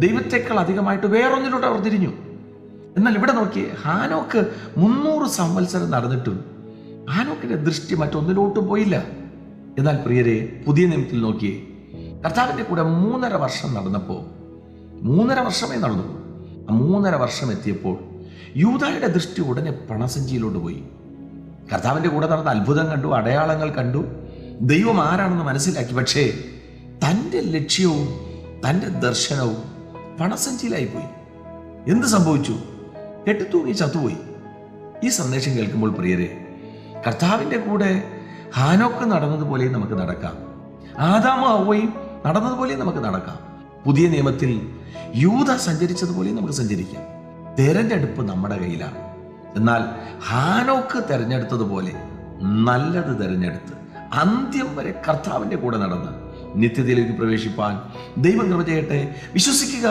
ദൈവത്തെക്കാൾ അധികമായിട്ട് വേറൊന്നിലോട്ട് അവർ തിരിഞ്ഞു. എന്നാൽ ഇവിടെ നോക്കി ഹാനോക്ക് മുന്നൂറ് സംവത്സരം നടന്നിട്ടും ഹാനോക്കിന്റെ ദൃഷ്ടി മറ്റൊന്നിലോട്ടും പോയില്ല. എന്നാൽ പ്രിയരെ പുതിയ നിയമത്തിൽ നോക്കിയേ കർത്താവിന്റെ കൂടെ മൂന്നര വർഷം നടന്നപ്പോൾ മൂന്നര വർഷമേ നടന്നു. ആ മൂന്നര വർഷം എത്തിയപ്പോൾ യൂതായുടെ ദൃഷ്ടി ഉടനെ പണസഞ്ചിയിലോട്ട് പോയി. കർത്താവിന്റെ കൂടെ നടന്ന അത്ഭുതം കണ്ടു അടയാളങ്ങൾ കണ്ടു. ദൈവം ആരാണെന്ന് മനസ്സിലാക്കി. പക്ഷേ തന്റെ ലക്ഷ്യവും തന്റെ ദർശനവും പണസഞ്ചിയിലായിപ്പോയി. എന്ത് സംഭവിച്ചു? കെട്ടിത്തൂങ്ങി ചത്തുപോയി. ഈ സന്ദേശം കേൾക്കുമ്പോൾ പ്രിയരെ കർത്താവിന്റെ കൂടെ ഹാനോക്ക് നടന്നതുപോലെ നമുക്ക് നടക്കാം. ആദാമ ഔവയും നടന്നതുപോലെ നമുക്ക് നടക്കാം. പുതിയ നിയമത്തിൽ യൂത സഞ്ചരിച്ചതുപോലെ നമുക്ക് സഞ്ചരിക്കാം. തെരഞ്ഞെടുപ്പ് നമ്മുടെ കയ്യിലാണ്. എന്നാൽ ഹാനോക്ക് തെരഞ്ഞെടുത്തതുപോലെ നല്ലത് തിരഞ്ഞെടുത്ത് അന്ത്യം വരെ കർത്താവിന്റെ കൂടെ നടന്ന് നിത്യതയിലേക്ക് പ്രവേശിപ്പാൻ ദൈവം കൃപ ചെയ്യട്ടെ. വിശ്വസിക്കുക.